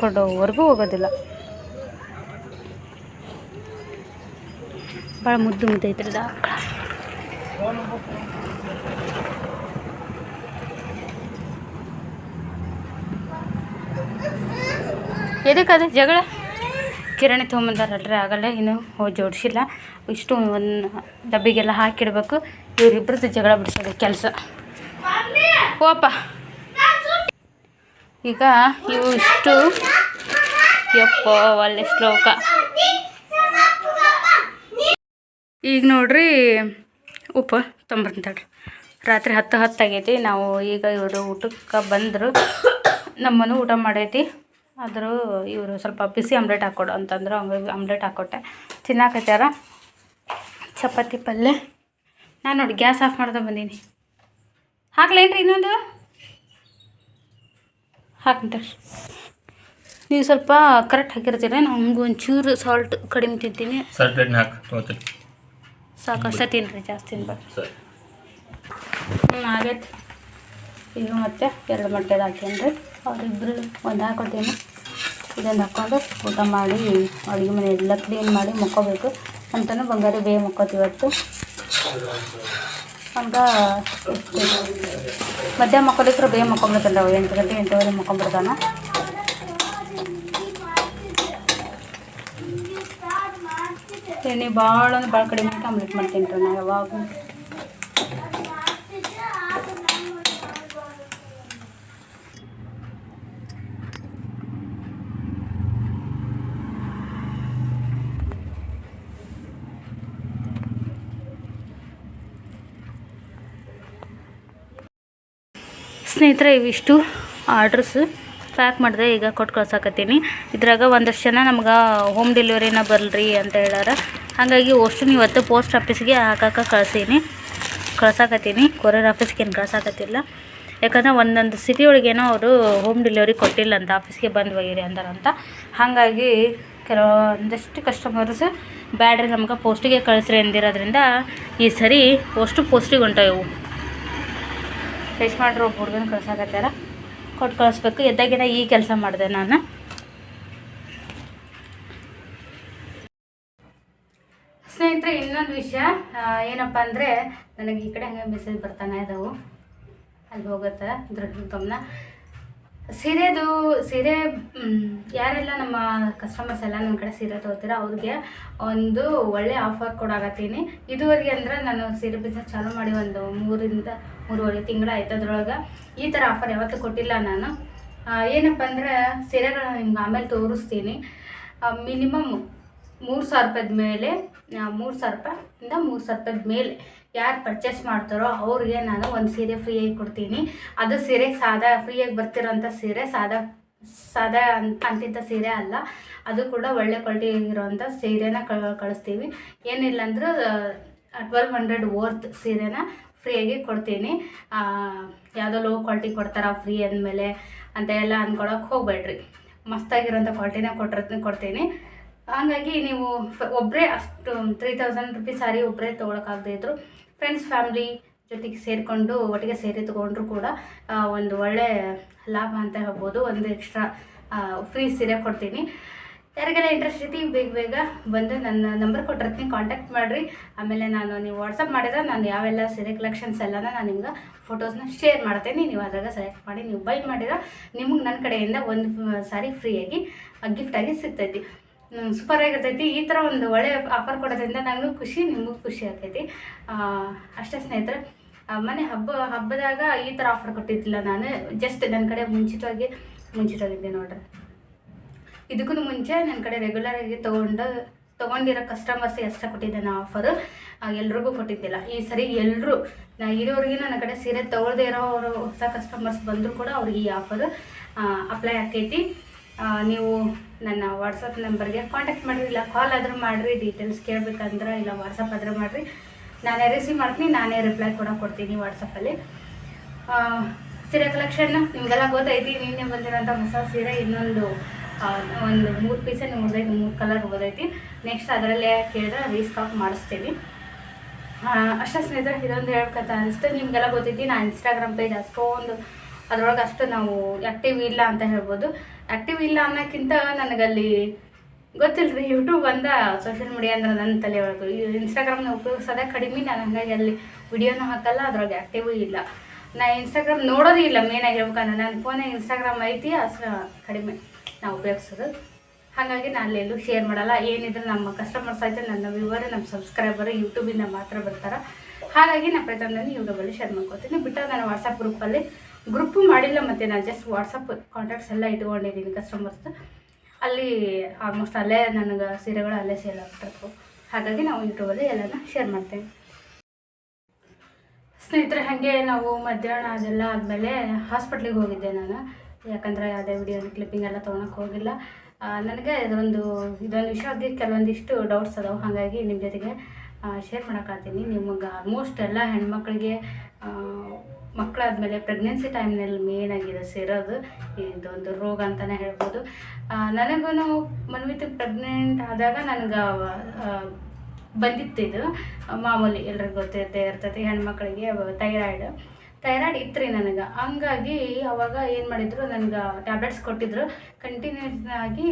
ಕೊಡೋವರೆಗೂ ಹೋಗೋದಿಲ್ಲ. ಭಾಳ ಮುದ್ದು ಮುದ್ದು ಐತ್ರಿ ಇದು ಆಕಳ ಜಗಳ? ಕಿರಾಣಿ ತೊಗೊಂಬಂದಾರಲ್ರಿ ಆಗಲ್ಲ ಇನ್ನು ಹೋ ಜೋಡಿಸಿಲ್ಲ. ಇಷ್ಟು ಒಂದು ಡಬ್ಬಿಗೆಲ್ಲ ಹಾಕಿಡ್ಬೇಕು. ಇವರಿಬ್ಬರದ್ದು ಜಗಳ ಬಿಡಿಸೋದು ಕೆಲಸ. ಓಪ ಈಗ ಇವು ಇಷ್ಟು. ಯಪ್ಪ, ಒಳ್ಳೆ ಶ್ಲೋಕ. ಈಗ ನೋಡ್ರಿ, ಉಪ್ಪು ತೊಂಬರ್ತಾಳ್ರಿ ರಾತ್ರಿ ಹತ್ತು ಹತ್ತು ಆಗೈತಿ, ನಾವು ಈಗ ಇವರು ಊಟಕ್ಕೆ ಬಂದರು. ನಮ್ಮನ್ನು ಊಟ ಮಾಡೈತಿ. ಆದರೂ ಇವರು ಸ್ವಲ್ಪ ಬಿಸಿ ಆಮ್ಲೆಟ್ ಹಾಕ್ಕೊಡು ಅಂತಂದ್ರೆ ಅವ್ರಿಗೆ ಆಮ್ಲೆಟ್ ಹಾಕ್ಕೊಟ್ಟೆ ತಿನ್ನಾಕತ್ಯಾರ ಚಪಾತಿ, ಪಲ್ಯ. ನಾನು ನೋಡಿ, ಗ್ಯಾಸ್ ಆಫ್ ಮಾಡ್ದೆ ಬಂದೀನಿ. ಹಾಕ್ಲೇನ್ರಿ ಇನ್ನೊಂದು? ಹಾಕ್ತಾರೆ ನೀವು ಸ್ವಲ್ಪ ಕರೆಕ್ಟ್ ಹಾಕಿರ್ತೀರ ನಂಗೆ ಒಂಚೂರು ಸಾಲ್ಟ್ ಕಡಿಮೆ ತಿಂತೀನಿ. ಸಾಕಷ್ಟೇ ತಿನ್ನಿರಿ ಜಾಸ್ತಿ ತಿನ್ಬೇಡಿ. ಸರಿ. ಹ್ಞೂ ಆಗೈತೆ. ಈಗ ಮತ್ತೆ ಎರಡು ಮೊಟ್ಟೆದು ಹಾಕ್ಯನ್ರಿ ಅವರಿಬ್ಬರು ಒಂದು ಹಾಕೊತೀನಿ ಇದನ್ನು ಹಾಕ್ಕೊಂಡು ಊಟ ಮಾಡಿ ಅಡುಗೆ ಮನೆ ಎಲ್ಲ ಕ್ಲೀನ್ ಮಾಡಿ ಮುಕ್ಕೋಬೇಕು. ಅಂತಲೂ ಬಂಗಾರಿ ಬೇಗ ಮುಕ್ಕೋತೀವಿ ಇವತ್ತು ಹಂಗ ಮಧ್ಯಾಹ್ನ ಮಕ್ಕೋಲಿಕ್ರೆ ಬೇಗ ಮಕ್ಕೊಂಬಿಡ್ತಾನೆ ಎಂಟು ಗಂಟೆ ಎಂಟುವರೆ ಮಕ್ಕೊಂಬಿಡ್ತಾನ. ಎಣ್ಣೆ ಭಾಳ ಅಂದ್ರೆ ಭಾಳ ಕಡಿಮೆ ಹಾಕಿ ಆಮ್ಲೆಟ್ ಮಾಡ್ತೀನಿ ರೀ ನಾ ಯಾವಾಗ ಸ್ನೇಹಿತರೆ ಇವಿಷ್ಟು ಆರ್ಡ್ರಸ್ ಪ್ಯಾಕ್ ಮಾಡಿದೆ ಈಗ ಕೊಟ್ಟು ಕಳ್ಸಾಕತ್ತೀನಿ. ಇದ್ರಾಗ ಒಂದಷ್ಟು ಜನ ನಮ್ಗೆ ಹೋಮ್ ಡೆಲಿವರಿನ ಬರಲ್ರಿ ಅಂತ ಹೇಳಾರ ಹಾಗಾಗಿ ಅಷ್ಟು ಇವತ್ತು ಪೋಸ್ಟ್ ಆಫೀಸ್ಗೆ ಹಾಕಕ್ಕೆ ಕಳ್ಸೀನಿ. ಕಳ್ಸಾಕತ್ತೀನಿ. ಕೊರಿಯರ್ ಆಫೀಸ್ಗೆ ಏನು ಕಳ್ಸಾಕತ್ತಿಲ್ಲ. ಯಾಕಂದ್ರೆ ಒಂದೊಂದು ಸಿಟಿ ಒಳಗೇನೋ ಅವರು ಹೋಮ್ ಡೆಲಿವರಿ ಕೊಟ್ಟಿಲ್ಲ ಅಂತ ಆಫೀಸ್ಗೆ ಬಂದು ಒಯ್ಯಿರಿ ಅಂತಾರಂತ ಹಾಗಾಗಿ ಕೆಲವೊಂದಷ್ಟು ಕಸ್ಟಮರ್ಸ್ ಬ್ಯಾಡ್ರಿ ನಮ್ಗೆ ಪೋಸ್ಟಿಗೆ ಕಳಿಸ್ರಿ ಅಂದಿರೋದ್ರಿಂದ ಈ ಸರಿ ಅಷ್ಟು ಪೋಸ್ಟಿಗೆ ಹೊಂಟಾವು. ಟೆಸ್ಟ್ ಮಾಡಿರೋ ಹುಡುಗನ ಕಳ್ಸಾಕತ್ಯಾರ ಕೊಟ್ಟು ಕಳಿಸ್ಬೇಕು. ಎದ್ದಾಗಿನ ಈ ಕೆಲಸ ಮಾಡಿದೆ ನಾನು. ಸ್ನೇಹಿತರೆ, ಇನ್ನೊಂದು ವಿಷಯ. ಏನಪ್ಪ ಅಂದರೆ, ನನಗೆ ಈ ಕಡೆ ಹಂಗೆ ಮೆಸೇಜ್ ಬರ್ತಾನೆ ಇದಾವು. ಅಲ್ಲಿ ಹೋಗುತ್ತೆ ದೃಢ ಗಮನ. ಸೀರೆದು, ಸೀರೆ ಯಾರೆಲ್ಲ ನಮ್ಮ ಕಸ್ಟಮರ್ಸ್ ಎಲ್ಲ ನನ್ನ ಕಡೆ ಸೀರೆ ತೊಗೋತೀರ ಅವ್ರಿಗೆ ಒಂದು ಒಳ್ಳೆ ಆಫರ್ ಕೊಡಾಕತ್ತೀನಿ. ಇದುವರೆಗೆ ಅಂದ್ರೆ ನಾನು ಸೀರೆ ಬಿಸ್ನೆಸ್ ಚಾಲೂ ಮಾಡಿ ಒಂದು ಮೂರಿಂದ ಮೂರುವರೆ ತಿಂಗಳು ಆಯ್ತು ಅದ್ರೊಳಗೆ. ಈ ಥರ ಆಫರ್ ಯಾವತ್ತೂ ಕೊಟ್ಟಿಲ್ಲ ನಾನು. ಏನಪ್ಪ ಅಂದ್ರೆ ಸೀರೆಗಳನ್ನ ನಿಮ್ಗೆ ಆಮೇಲೆ ತೋರಿಸ್ತೀನಿ. ಮಿನಿಮಮ್ ಮೂರು ಸಾವಿರ ರೂಪಾಯಿದ ಮೇಲೆ ಮೂರು ಸಾವಿರ ರೂಪಾಯಿಂದ ಮೂರು ಸಾವಿರ ರೂಪಾಯಿದ ಮೇಲೆ ಯಾರು ಪರ್ಚೇಸ್ ಮಾಡ್ತಾರೋ ಅವ್ರಿಗೆ ನಾನು ಒಂದು ಸೀರೆ ಫ್ರೀಯಾಗಿ ಕೊಡ್ತೀನಿ. ಅದು ಸೀರೆ ಸಾದಾ ಫ್ರೀಯಾಗಿ ಬರ್ತಿರೋಂಥ ಸೀರೆ, ಸಾದಾ ಸಾದಾ ಅಂತ ಅಂತಿದ್ದ ಸೀರೆ ಅಲ್ಲ. ಅದು ಕೂಡ ಒಳ್ಳೆ ಕ್ವಾಲಿಟಿ ಇರೋವಂಥ ಸೀರೆನ ಕಳ್ ಕಳಿಸ್ತೀವಿ. ಏನಿಲ್ಲ ಅಂದ್ರೆ ಟ್ವೆಲ್ವ್ ಹಂಡ್ರೆಡ್ ವರ್ತ್ ಸೀರೆನ ಫ್ರೀಯಾಗಿ ಕೊಡ್ತೀನಿ. ಯಾವುದೋ ಲೋ ಕ್ವಾಲಿಟಿ ಕೊಡ್ತಾರ ಫ್ರೀ ಅಂದಮೇಲೆ ಅಂತ ಎಲ್ಲ ಅಂದ್ಕೊಳಕ್ಕೆ ಹೋಗಬೇಡ್ರಿ. ಮಸ್ತಾಗಿರೋಂಥ ಕ್ವಾಲಿಟಿನ ಕೊಟ್ಟಿರ್ತೀನಿ ಕೊಡ್ತೀನಿ. ಹಾಗಾಗಿ ನೀವು ಒಬ್ಬರೇ ಅಷ್ಟು ತ್ರೀ ತೌಸಂಡ್ ರುಪೀಸ್ ಸಾರಿ ಒಬ್ಬರೇ ತೊಗೊಳಕ್ಕಾಗದೇ ಇದ್ದರು ಫ್ರೆಂಡ್ಸ್ ಫ್ಯಾಮ್ಲಿ ಜೊತೆಗೆ ಸೇರಿಕೊಂಡು ಒಟ್ಟಿಗೆ ಸೇರಿ ತೊಗೊಂಡ್ರು ಕೂಡ ಒಂದು ಒಳ್ಳೆ ಲಾಭ ಅಂತ ಹೇಳ್ಬೋದು. ಒಂದು ಎಕ್ಸ್ಟ್ರಾ ಫ್ರೀ ಸೀರೆ ಕೊಡ್ತೀನಿ. ಯಾರಿಗೆಲ್ಲ ಇಂಟ್ರೆಸ್ಟ್ ಐತಿ, ಬೇಗ ಬೇಗ ಬಂದು ನನ್ನ ನಂಬರ್ ಕೊಟ್ಟಿರ್ತೀನಿ ಕಾಂಟ್ಯಾಕ್ಟ್ ಮಾಡಿರಿ. ಆಮೇಲೆ ನಾನು ನೀವು ವಾಟ್ಸಪ್ ಮಾಡಿದ್ರೆ ನಾನು ಯಾವೆಲ್ಲ ಸೀರೆ ಕಲೆಕ್ಷನ್ಸ್ ಎಲ್ಲನ ನಾನು ನಿಮ್ಗೆ ಫೋಟೋಸ್ನ ಶೇರ್ ಮಾಡ್ತೀನಿ. ನೀವು ಅದಾಗ ಸೆಲೆಕ್ಟ್ ಮಾಡಿ, ನೀವು ಬೈ ಮಾಡಿದ್ರೆ ನಿಮಗೆ ನನ್ನ ಕಡೆಯಿಂದ ಒಂದು ಸಾರಿ ಫ್ರೀಯಾಗಿ ಗಿಫ್ಟಾಗಿ ಸಿಗ್ತೈತಿ. ಸೂಪರ್ ಆಗಿರ್ತೈತಿ. ಈ ಥರ ಒಂದು ಒಳ್ಳೆ ಆಫರ್ ಕೊಡೋದ್ರಿಂದ ನನಗೂ ಖುಷಿ, ನಿಮಗೂ ಖುಷಿ ಆಗ್ತೈತಿ. ಅಷ್ಟೇ ಸ್ನೇಹಿತರೆ ಮನೆ ಹಬ್ಬ, ಹಬ್ಬದಾಗ ಈ ಥರ ಆಫರ್ ಕೊಟ್ಟಿದ್ದಿಲ್ಲ ನಾನು. ಜಸ್ಟ್ ನನ್ನ ಕಡೆ ಮುಂಚಿತವಾಗಿ, ಮುಂಚಿತವಾಗಿದ್ದೆ ನೋಡ್ರಿ. ಇದಕ್ಕೂ ಮುಂಚೆ ನನ್ನ ಕಡೆ ರೆಗ್ಯುಲರ್ ಆಗಿ ತೊಗೊಂಡು, ತೊಗೊಂಡಿರೋ ಕಸ್ಟಮರ್ಸ್ ಎಷ್ಟ ಕೊಟ್ಟಿದ್ದೆ ನಾ ಆಫರು ಎಲ್ರಿಗೂ ಕೊಟ್ಟಿದ್ದಿಲ್ಲ. ಈ ಸರಿ ಎಲ್ಲರೂ ನಾ ಇರೋರಿಗೆ ನನ್ನ ಕಡೆ ಸೀರೆ ತೊಗೊಳ್ದೇ ಇರೋರು ಹೊಸ ಕಸ್ಟಮರ್ಸ್ ಬಂದರೂ ಕೂಡ ಅವ್ರಿಗೆ ಈ ಆಫರ್ ಅಪ್ಲೈ ಆಕೈತಿ ನೀವು ನನ್ನ ವಾಟ್ಸಪ್ ನಂಬರ್ಗೆ ಕಾಂಟ್ಯಾಕ್ಟ್ ಮಾಡಿರಿ, ಇಲ್ಲ ಕಾಲ್ ಆದರೂ ಮಾಡಿರಿ ಡೀಟೇಲ್ಸ್ ಕೇಳಬೇಕಂದ್ರೆ ಇಲ್ಲ ವಾಟ್ಸಪ್ ಆದರೂ ಮಾಡಿರಿ. ನಾನೇ ರಿಸೀವ್ ಮಾಡ್ತೀನಿ, ನಾನೇ ರಿಪ್ಲೈ ಕೂಡ ಕೊಡ್ತೀನಿ ವಾಟ್ಸಪ್ಪಲ್ಲಿ ಸೀರೆ ಕಲೆಕ್ಷನ್ ನಿಮಗೆಲ್ಲ ಗೊತ್ತೈತಿ, ನಿನ್ನೆ ಬಂದಿರೋಂಥ ಹೊಸ ಸೀರೆ ಇನ್ನೊಂದು ಒಂದು ಮೂರು ಪೀಸೇ ನೋಡ್ದೈತಿ ಮೂರು ಕಲರ್ ಓದೈತಿ ನೆಕ್ಸ್ಟ್ ಅದರಲ್ಲೇ ಕೇಳಿದ್ರೆ ರೀಸ್ಟಾಕ್ ಮಾಡಿಸ್ತೀವಿ ಅಷ್ಟೇ ಸ್ನೇಹಿತರೆ ಇದೊಂದು ಹೇಳ್ಬೇಕಂತ ಅನಿಸ್ತು ನಿಮಗೆಲ್ಲ ಗೊತ್ತೈತಿ ನಾನು ಇನ್ಸ್ಟಾಗ್ರಾಮ್ ಪೇಜ್ ಅಷ್ಟೊಂದು ಅದರೊಳಗೆ ಅಷ್ಟು ನಾವು ಆ್ಯಕ್ಟಿವ್ ಇಲ್ಲ ಅಂತ ಹೇಳ್ಬೋದು. ಆ್ಯಕ್ಟಿವ್ ಇಲ್ಲ ಅನ್ನೋಕ್ಕಿಂತ ನನಗಲ್ಲಿ ಗೊತ್ತಿಲ್ಲ ರೀ ಯೂಟ್ಯೂಬ್ ಬಂದ ಸೋಷಿಯಲ್ ಮೀಡಿಯಾ ಅಂದ್ರೆ ನನ್ನ ತಲೆ ಒಳಗೆ. ಇನ್ಸ್ಟಾಗ್ರಾಮ್ನ ಉಪಯೋಗಿಸೋದೇ ಕಡಿಮೆ ನಾನು ಹಾಗಾಗಿ ಅಲ್ಲಿ ವಿಡಿಯೋನೂ ಹಾಕಲ್ಲ, ಅದ್ರೊಳಗೆ ಆ್ಯಕ್ಟಿವೂ ಇಲ್ಲ. ನಾ ಇನ್ಸ್ಟಾಗ್ರಾಮ್ ನೋಡೋದೇ ಇಲ್ಲ ಮೇನಾಗಿ ಹೇಳ್ಬೇಕಂದ್ರೆ ನನ್ನ ಫೋನಾಗ ಇನ್ಸ್ಟಾಗ್ರಾಮ್ ಐತಿ, ಅಷ್ಟು ಕಡಿಮೆ ನಾವು ಉಪಯೋಗಿಸೋದು. ಹಾಗಾಗಿ ನಾನು ಅಲ್ಲೆಲ್ಲೂ ಶೇರ್ ಮಾಡಲ್ಲ. ಏನಿದ್ರು ನಮ್ಮ ಕಸ್ಟಮರ್ಸ್ ಆಯಿತು ನನ್ನ ವ್ಯೂವರ್ ನಮ್ಮ ಸಬ್ಸ್ಕ್ರೈಬರ್ ಯೂಟ್ಯೂಬಿಂದ ಮಾತ್ರ ಬರ್ತಾರೆ. ಹಾಗಾಗಿ ನಾನು ಪ್ರತಿಯೊಂದನ್ನು ಯೂಟ್ಯೂಬಲ್ಲಿ ಶೇರ್ ಮಾಡ್ಕೊತೀನಿ. ಬಿಟ್ಟು ನಾನು ವಾಟ್ಸಪ್ ಗ್ರೂಪಲ್ಲಿ ಗ್ರೂಪು ಮಾಡಿಲ್ಲ ಮತ್ತೆ ನಾನು ಜಸ್ಟ್ ವಾಟ್ಸಪ್ ಕಾಂಟ್ಯಾಕ್ಟ್ಸ್ ಎಲ್ಲ ಇಟ್ಕೊಂಡಿದ್ದೀನಿ ಕಸ್ಟಮರ್ಸ್ ಅಲ್ಲಿ ಆಲ್ಮೋಸ್ಟ್ ಅಲ್ಲೇ ನನಗೆ ಸೀರೆಗಳು ಅಲ್ಲೇ ಸೇಲ್ ಆಗ್ತಿರ್ತವೆ ಹಾಗಾಗಿ ನಾವು ಯೂಟ್ಯೂಬಲ್ಲಿ ಎಲ್ಲನೂ ಶೇರ್ ಮಾಡ್ತೇವೆ. ಸ್ನೇಹಿತರೆ, ಹಾಗೆ ನಾವು ಮಧ್ಯಾಹ್ನ ಅದೆಲ್ಲ ಆದಮೇಲೆ ಹಾಸ್ಪಿಟ್ಲಿಗೆ ಹೋಗಿದ್ದೆ ನಾನು. ಯಾಕಂದರೆ ಯಾವುದೇ ವಿಡಿಯೋ ಕ್ಲಿಪ್ಪಿಂಗ್ ಎಲ್ಲ ತೊಗೊಳಕ್ಕೆ ಹೋಗಿಲ್ಲ. ನನಗೆ ಇದೊಂದು ಇದೊಂದು ವಿಷಯ ಬಗ್ಗೆ ಕೆಲವೊಂದಿಷ್ಟು ಡೌಟ್ಸ್ ಅದಾವೆ. ಹಾಗಾಗಿ ನಿಮ್ಮ ಜೊತೆಗೆ ಶೇರ್ ಮಾಡೋಕ್ಕಾಗ್ತೀನಿ ನಿಮಗೆ ಆಲ್ಮೋಸ್ಟ್ ಎಲ್ಲ ಹೆಣ್ಮಕ್ಳಿಗೆ ಮಕ್ಕಳಾದಮೇಲೆ ಪ್ರೆಗ್ನೆನ್ಸಿ ಟೈಮ್ನಲ್ಲಿ ಮೇನ್ ಆಗಿದೆ ಸೇರೋದು, ಇದೊಂದು ರೋಗ ಅಂತಲೇ ಹೇಳ್ಬೋದು. ನನಗೂ ಮನ್ವಿತ್ ಪ್ರೆಗ್ನೆಂಟ್ ಆದಾಗ ನನಗೆ ಬಂದಿತ್ತು ಇದು. ಮಾಮೂಲಿ ಎಲ್ರಿಗೂ ಗೊತ್ತಿರುತ್ತೆ ಇರ್ತೈತಿ ಹೆಣ್ಮಕ್ಳಿಗೆ ಥೈರಾಯ್ಡ್ ಥೈರಾಯ್ಡ್ ಇತ್ತು ರೀ ನನಗೆ. ಹಂಗಾಗಿ ಅವಾಗ ಏನು ಮಾಡಿದ್ರು, ನನಗೆ ಟ್ಯಾಬ್ಲೆಟ್ಸ್ ಕೊಟ್ಟಿದ್ರು. ಕಂಟಿನ್ಯೂಸ್ ಆಗಿ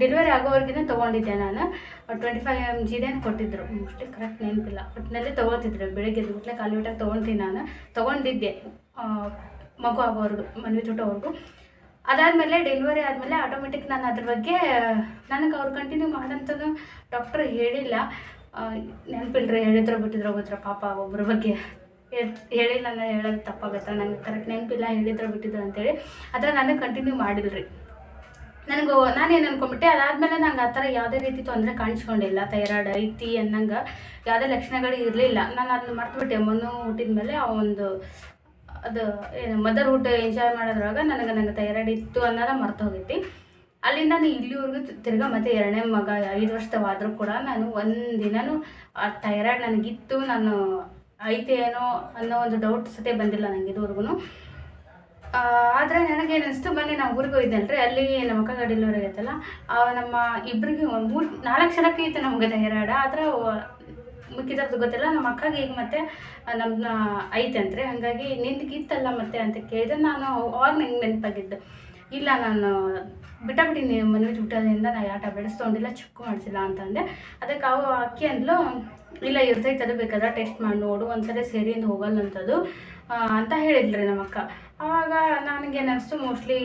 ಡೆಲಿವರಿ ಆಗೋವರೆಗಿನ ತೊಗೊಂಡಿದ್ದೆ ನಾನು. ಟ್ವೆಂಟಿ ಫೈವ್ ಎಂ ಜಿದೇನು ಕೊಟ್ಟಿದ್ದರು ಅಷ್ಟೇ ಕರೆಕ್ಟ್ ನೆನಪಿಲ್ಲ. ಒಟ್ಟಿನಲ್ಲಿ ತೊಗೋತಿದ್ರು. ಬೆಳಿಗ್ಗೆ ಊಟಕ್ಕೆ ಖಾಲಿ ಊಟ ತೊಗೊಳ್ತೀನಿ ನಾನು. ತೊಗೊಂಡಿದ್ದೆ. ಮಗು ಆಗೋವರೆಗೂ ಮನೆ ಹುಟ್ಟೋವರೆಗೂ ಅದಾದಮೇಲೆ ಡೆಲಿವರಿ ಆದಮೇಲೆ ಆಟೋಮೆಟಿಕ್ ನಾನು ಅದ್ರ ಬಗ್ಗೆ, ನನಗೆ ಅವ್ರು ಕಂಟಿನ್ಯೂ ಮಾಡಂತನೂ ಡಾಕ್ಟರ್ ಹೇಳಿಲ್ಲ. ನೆನಪಿಲ್ರಿ, ಹೇಳಿದ್ರು, ಬಿಟ್ಟಿದ್ರು ಒಬ್ಬರ ಪಾಪ ಒಬ್ಬರ ಬಗ್ಗೆ ಹೇಳಿಲ್ಲ ನಾನು ಹೇಳೋದು ತಪ್ಪಾಗುತ್ತೆ? ನನಗೆ ಕರೆಕ್ಟ್ ನೆನಪಿಲ್ಲ, ಹೇಳಿದ್ರು, ಬಿಟ್ಟಿದ್ರು ಅಂತೇಳಿ. ಆದರೆ ನನಗೆ ಕಂಟಿನ್ಯೂ ಮಾಡಿಲ್ರಿ. ನನಗೆ ನಾನೇನು ಅನ್ಕೊಂಬಿಟ್ಟೆ, ಅದಾದಮೇಲೆ ನಂಗೆ ಆ ಥರ ಯಾವುದೇ ರೀತಿ ತೊಂದರೆ ಕಾಣಿಸ್ಕೊಂಡಿಲ್ಲ, ಥೈರಾಯ್ಡ್ ಐತಿ ಅನ್ನಂಗೆ ಯಾವುದೇ ಲಕ್ಷಣಗಳು ಇರಲಿಲ್ಲ. ನಾನು ಅದನ್ನ ಮರ್ತುಬಿಟ್ಟೆ ಮನು ಹುಟ್ಟಿದ ಮೇಲೆ ಆ ಒಂದು, ಅದು ಏನು ಮದರ್ ವುಡ್ ಎಂಜಾಯ್ ಮಾಡೋದ್ರೊಳಗೆ ನನಗೆ ನನಗೆ ಥೈರಾಯ್ಡ್ ಇತ್ತು ಅನ್ನೋದ ಮರ್ತು ಹೋಗೈತಿ ಅಲ್ಲಿಂದ ನಾನು ಇಲ್ಲಿವರೆಗೂ ತಿರ್ಗಾ ಮತ್ತೆ ಎರಡನೇ ಮಗ, ಐದು ವರ್ಷದವಾದರೂ ಕೂಡ ನಾನು ಒಂದಿನನೂ ಆ ಥೈರಾಯ್ಡ್ ನನಗಿತ್ತು. ನಾನು ಐತೆ ಏನೋ ಅನ್ನೋ ಒಂದು ಡೌಟ್ ಸತೆ ಬಂದಿಲ್ಲ ನನಗೆ ಇದುವರೆಗೂ ಆದರೆ ನನಗೆ ಅನಿಸ್ತು ಮೊನ್ನೆ ನಾವು ಊರಿಗೆ ಹೋಗಿದ್ದಲ್ರಿ, ಅಲ್ಲಿ ನಮ್ಮ ಅಕ್ಕ ಡೆಲಿವರಿ ಆಗೈತಲ್ಲ ಆ, ನಮ್ಮ ಇಬ್ಬರಿಗೆ ಒಂದು ಮೂರು, ನಾಲ್ಕು ಜನಕ್ಕೆ ಇತ್ತು ನಮಗೆ ಥೈರಾಯ್ಡ್ ಆದರೆ ಮಿಕ್ಕಿದ್ರದ್ದು ಗೊತ್ತಿಲ್ಲ, ನಮ್ಮ ಅಕ್ಕಗೆ ಈಗ ಮತ್ತೆ ನಮ್ಮನ್ನ ಐತಂತ್ರಿ, ಹಾಗಾಗಿ ನಿಂದಿಗಿತ್ತಲ್ಲ ಮತ್ತೆ ಅಂತ ಕೇಳಿದೆ, ನಾನು ಅವಾಗ ನಂಗೆ ನೆನಪಾಗಿದ್ದು. ಇಲ್ಲ, ನಾನು ಬಿಟ್ಟಾಬಿಟ್ಟಿನಿ ಮನೆ ಊಟದಿಂದ ನಾನು ಯಾವ ಟ್ಯಾಬ್ಲೆಟ್ಸ್ ತೊಗೊಂಡಿಲ್ಲ ಚೆಕ್ ಮಾಡಿಸಿಲ್ಲ ಅಂತಂದೆ ಅದಕ್ಕೆ ಅವು ಅಕ್ಕಿ ಅಂದ್ಲು ಇಲ್ಲ ಇರ್ತೈತೆ ಅದು ಬೇಕಾದ್ರೆ ಟೆಸ್ಟ್ ಮಾಡಿ ನೋಡು, ಒಂದ್ಸರಿ ಸೇರಿಯಿಂದ ಹೋಗಲ್ಲಂಥದ್ದು ಅಂತ ಹೇಳಿದ್ರಿ ನಮ್ಮ ಅಕ್ಕ ಆವಾಗ ನನಗೇನಿಸ್ತು ಮೋಸ್ಟ್ಲಿ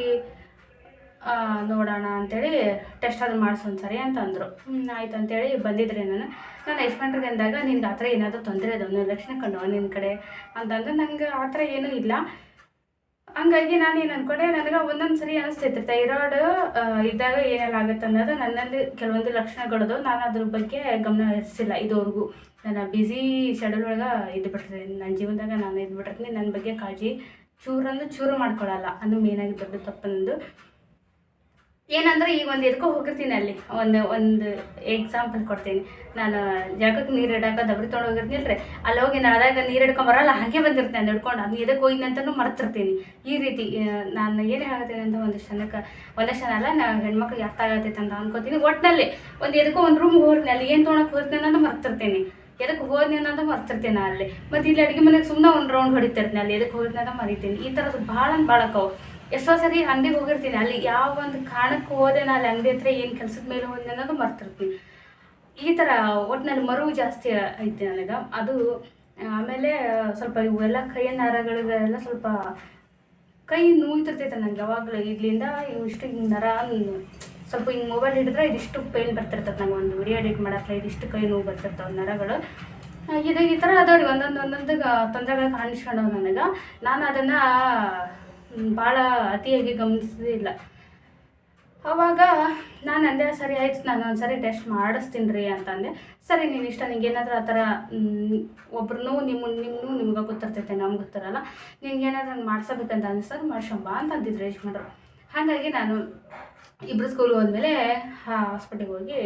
ನೋಡೋಣ ಅಂತೇಳಿ ಟೆಸ್ಟ್ ಅದು ಮಾಡಿಸ್ ಒಂದ್ಸರಿ ಅಂತ ಅಂದರು. ಆಯ್ತು ಅಂತೇಳಿ ಬಂದಿದ್ರಿ ನಾನು ನಾನು ಯಜಮಾನ್ರಿಗೆ ಅಂದಾಗ, ನಿನ್ಗೆ ಆ ಥರ ಏನಾದರೂ ತೊಂದರೆ ಅದಾವ ಲಕ್ಷಣ ಕಂಡು ನಿನ್ನ ಕಡೆ ಅಂತಂದ್ರೆ ನಂಗೆ ಆ ಥರ ಏನೂ ಇಲ್ಲ. ಹಂಗಾಗಿ ನಾನು ಏನು ಅನ್ಕೊಂಡೆ, ನನಗೆ ಒಂದೊಂದು ಸರಿ ಅನಿಸ್ತೈತೆ, ಥೈರಾಯ್ಡ್ ಇದ್ದಾಗ ಏನೆಲ್ಲ ಆಗುತ್ತೆ ಅನ್ನೋದು ನನ್ನಲ್ಲಿ ಕೆಲವೊಂದು ಲಕ್ಷಣಗಳದು, ನಾನು ಅದ್ರ ಬಗ್ಗೆ ಗಮನ ಹರಿಸಿಲ್ಲ ಇದುವರೆಗೂ. ನನ್ನ ಬ್ಯುಸಿ ಶೆಡ್ಯೂಲ್ ಒಳಗೆ ಇದು ಬಿಟ್ಟಿರ್ತೀನಿ ನನ್ನ ಜೀವನದಾಗ ನಾನು ಇದು ನನ್ನ ಬಗ್ಗೆ ಕಾಳಜಿ ಚೂರಂದು ಚೂರು ಮಾಡ್ಕೊಳ್ಳಲ್ಲ, ಅದು ಮೇನಾಗಿ ದೊಡ್ಡ ತಪ್ಪು ಏನಂದ್ರೆ ಈಗ ಒಂದು ಎದ್ಕೋ ಹೋಗಿರ್ತೀನಿ ಅಲ್ಲಿ. ಒಂದು ಒಂದು ಎಕ್ಸಾಂಪಲ್ ಕೊಡ್ತೀನಿ. ನಾನು ಜಾಗಕ್ಕೆ ನೀರು ಇಡಕ್ಕೆ ದಬ್ರಿ ತೊಗೊಂಡು ಹೋಗಿರ್ತೀನಿ ರೀ ಅಲ್ಲಿ ಹೋಗಿ ನಳದಾಗ ನೀರು ಹಿಡ್ಕೊಂಬರಲ್ಲ ಹಾಗೆ ಬಂದಿರ್ತೀನಿ ಅದು ಹಿಡ್ಕೊಂಡು. ಅದು ಎದಕ್ಕೆ ಹೋಗಿದ್ನಿ ಅಂತಲೂ ಮರ್ತಿರ್ತೀನಿ. ಈ ರೀತಿ ನಾನು ಏನು ಹೇಳ್ತೀನಿ ಅಂತ ಒಂದು ಕ್ಷಣಕ್ಕೆ, ಒಂದೇ ಕ್ಷಣ ಅಲ್ಲ ನಾನು ಹೆಣ್ಮಕ್ಳಿಗೆ ಅರ್ಥ ಆಗತ್ತೈತೆ ಅಂತ ಅನ್ಕೋತೀನಿ. ಒಟ್ಟಿನಲ್ಲಿ ಒಂದು ಎದಕ್ಕೋ ಒಂದು ರೂಮ್ ಹೋಗ್ತೀನಿ, ಅಲ್ಲಿ ಏನು ತೊಗೊಳಕ್ಕೆ ಹೋಗ್ತೀನಿ ಅಂತ ಮರ್ತಿರ್ತೀನಿ. ಎದಕ್ಕೆ ಹೋದ್ನಿ ಅಂತ ಮರ್ತಿರ್ತೀನಿ ಅಲ್ಲಿ. ಮತ್ತು ಇಲ್ಲಿ ಅಡುಗೆ ಮನೆಗೆ ಸುಮ್ಮನೆ ಒಂದು ರೌಂಡ್ ಹೊಡಿತಿರ್ತೀನಿ, ಅಲ್ಲಿ ಎದಕ್ಕೆ ಅಂತ ಮರಿತೀನಿ. ಈ ಥರದ್ದು ಭಾಳ ಭಾಳ ಅಕ್ಕವು ಎಷ್ಟೋ ಸರಿ ಅಂಗಡಿಗೆ ಹೋಗಿರ್ತೀನಿ. ಅಲ್ಲಿ ಯಾವ ಒಂದು ಕಾರಣಕ್ಕೆ ಹೋದೆ ನಾನು ಅಂಗಡಿ ಹತ್ರ ಏನು ಕೆಲ್ಸದ ಮೇಲೆ ಹೋದೆ ಅನ್ನೋದು ಮರ್ತಿರ್ತೀನಿ ಈ ಥರ ಒಟ್ಟಿನಲ್ಲಿ ಮರು ಜಾಸ್ತಿ ಐತೆ ನನಗೆ. ಅದು, ಆಮೇಲೆ ಸ್ವಲ್ಪ ಇವೆಲ್ಲ ಕೈಯ ನರಗಳಿಗೆಲ್ಲ ಸ್ವಲ್ಪ ಕೈ ನೋಯ್ತಿರ್ತೈತೆ ನನಗೆ ಯಾವಾಗಲೂ. ಇಲ್ಲಿಂದ ಇವು ಇಷ್ಟು ಹಿಂಗೆ ನರ, ಸ್ವಲ್ಪ ಹಿಂಗೆ ಮೊಬೈಲ್ ಹಿಡಿದ್ರೆ ಇದಿಷ್ಟು ಪೇನ್ ಬರ್ತಿರ್ತದೆ ನಂಗೆ. ಒಂದು ವಿಡಿಯೋ ಎಡಿಟ್ ಮಾಡೋಕ್ಕೆ ಇದಿಷ್ಟು ಕೈ ನೋವು ಬರ್ತಿರ್ತಾವೆ ನರಗಳು. ಇದು ಈ ಥರ ಅದಾವ್ರಿ. ಒಂದೊಂದು ಒಂದೊಂದು ತೊಂದರೆಗಳು ಕಾಣಿಸ್ಕೊಂಡವು ನನಗೆ. ನಾನು ಅದನ್ನು ಭಾಳ ಅತಿಯಾಗಿ ಗಮನಿಸಲಿಲ್ಲ ಅವಾಗ ನಾನು ಅಂದೆ, ಸರಿ ಆಯ್ತು, ನಾನು ಒಂದ್ಸರಿ ಟೆಸ್ಟ್ ಮಾಡಿಸ್ತೀನಿ ರೀ ಅಂತಂದೆ. ಸರಿ, ನೀನು ಇಷ್ಟ, ನಿಂಗೆ ಏನಾದರೂ ಆ ಥರ ಒಬ್ರು ನಿಮ್ಮ ನಿಮ್ಮನ್ನು ನಿಮ್ಗೆ ಗೊತ್ತಿರ್ತೈತೆ, ನಮ್ಗೆ ಗೊತ್ತಿರಲ್ಲ. ನಿಂಗೆ ಏನಾದರೂ ಮಾಡ್ಸಬೇಕಂತ ಅನಿಸ್ತದೆ ಮಾಡ್ಸಂಬ ಅಂತ ಅಂದಿದ್ರು ಯಜಮಾನ್ರು. ಹಾಗಾಗಿ ನಾನು ಇಬ್ಬರು ಸ್ಕೂಲ್ಗೆ ಹೋದ್ಮೇಲೆ ಹಾಸ್ಪಿಟ್ಲಿಗೆ ಹೋಗಿ